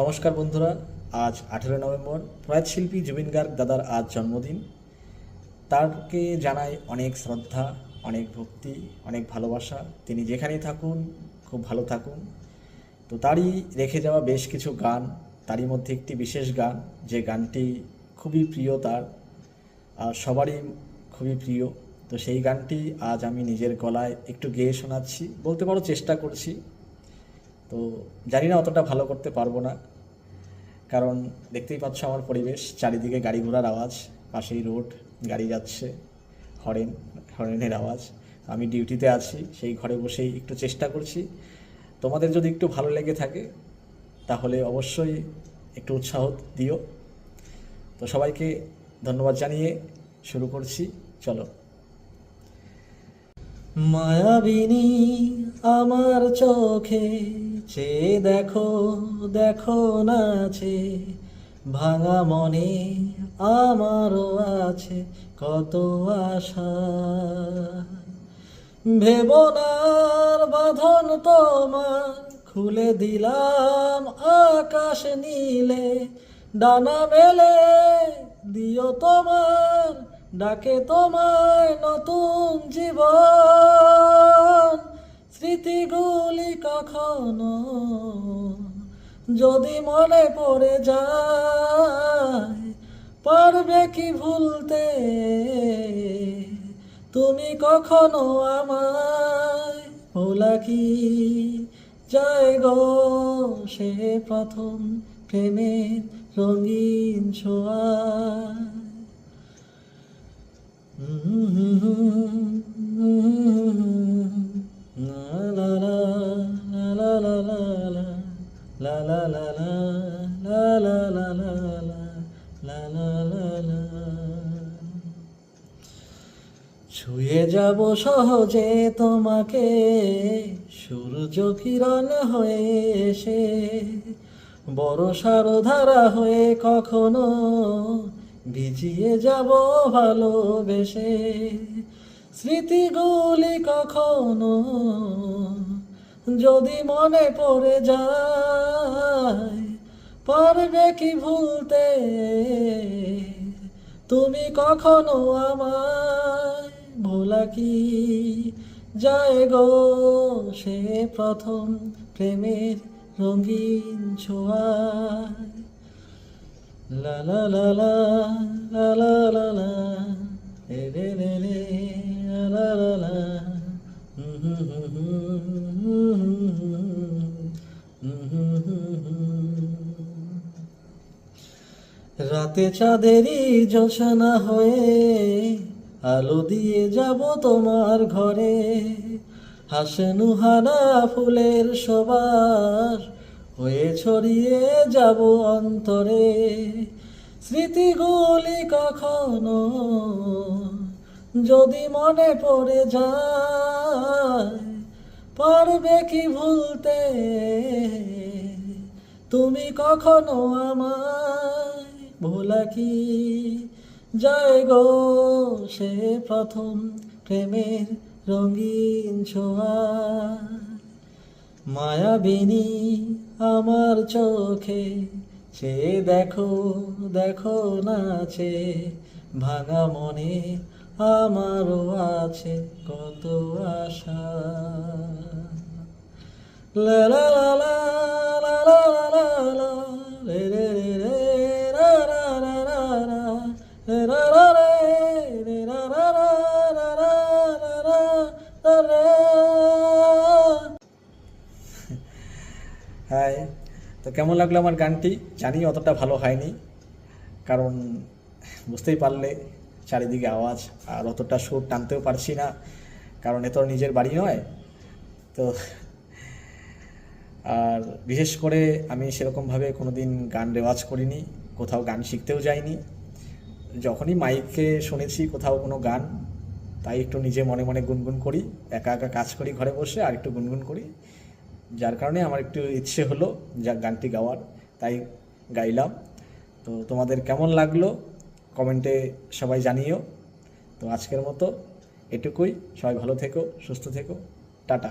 নমস্কার বন্ধুরা, আজ আঠেরো নভেম্বর, প্রয়াত শিল্পী জুবিন গার্গ দাদার আজ জন্মদিন। তারকে জানাই অনেক শ্রদ্ধা, অনেক ভক্তি, অনেক ভালোবাসা। তিনি যেখানেই থাকুন, খুব ভালো থাকুন। তো তারই রেখে যাওয়া বেশ কিছু গান, তারই মধ্যে একটি বিশেষ গান, যে গানটি খুবই প্রিয় তার, আর সবারই খুবই প্রিয়। তো সেই গানটি আজ আমি নিজের গলায় একটু গেয়ে শোনাচ্ছি, বলতে পারো চেষ্টা করছি। তো জানি না অতটা ভালো করতে পারব না। কারণ দেখতেই পাচ্ছ আমার পরিবেশ, চারিদিকে গাড়ি ঘোড়ার আওয়াজ, পাশেই রোড, গাড়ি যাচ্ছে, হরেন, হরেনের আওয়াজ। আমি ডিউটিতে আছি, সেই ঘরে বসেই একটু চেষ্টা করছি। তোমাদের যদি একটু ভালো লেগে থাকে, তাহলে অবশ্যই একটু উৎসাহ দিও। তো সবাইকে ধন্যবাদ জানিয়ে শুরু করছি, চলো। মায়াবিনী, আমার চোখে চেয়ে দেখো দেখো নাচে ভাঙা মনে আমারও আছে কত আশা। ভেবনার বাঁধন তোমার, খুলে দিলাম আকাশ নীলে। ডানা মেলে দিও তোমার, ডাকে তোমায় নতুন জীবন। স্মৃতিগুলি কখনো যদি মনে পড়ে যায়, পারবে কি ভুলতে? তুমি কখনো আমায় ভোলা কি? যায় গো, সে প্রথম প্রেমের রঙিন ছোঁয়া ছুঁয়ে যাব সহজে তোমাকে, সূর্য কিরণ হয়ে এসে, বড় ধারা হয়ে কখনো ভিজিয়ে যাব ভালোবেসে। স্মৃতিগুলি কখনো যদি মনে পড়ে যায় পারবে কি ভুলতে তুমি কখনো আমায় ভোলা কি যায় গো সে প্রথম প্রেমের রঙিন la la la la la re re re re la la la রাতে চাঁদেরই জোছনা হয়ে আলো দিয়ে যাব তোমার ঘরে। হাসেনু হানা ফুলের সবার হয়ে ছড়িয়ে যাব অন্তরে। স্মৃতিগুলি কখনো যদি মনে পড়ে যায়, পারবে কি ভুলতে? তুমি কখনো আমায় ভোলা কি? যায় গো, সে প্রথম প্রেমের রঙিন ছোঁয়া মায়াবিনী আমার চোখে, সে দেখো দেখো নাচে ভাঙা মনে আমারও আছে কত আশা। লা লা লা হ্যাঁ। তো কেমন লাগল আমার গানটি? জানি অতটা ভালো হয়নি, কারণ বুঝতেই পারলে চারিদিকে আওয়াজ আর অতটা সুর টানতেও পারছি না, কারণ এ তো নিজের বাড়ি নয়। তো আর বিশেষ করে আমি সেরকমভাবে কোনো দিন গান রেওয়াজ করিনি, কোথাও গান শিখতেও যাইনি। যখনই মাইকে শুনেছি কোথাও কোনো গান, তাই একটু নিজে মনে মনে গুনগুন করি, একা একা কাজ করি ঘরে বসে আর একটু গুনগুন করি। যার কারণে আমার একটু ইচ্ছে হলো যা গানটি গাওয়ার, তাই গাইলাম। তো তোমাদের কেমন লাগল কমেন্টে সবাই জানিও। তো আজকের মতো এটুকুই। সবাই ভালো থেকো, সুস্থ থেকো। টাটা।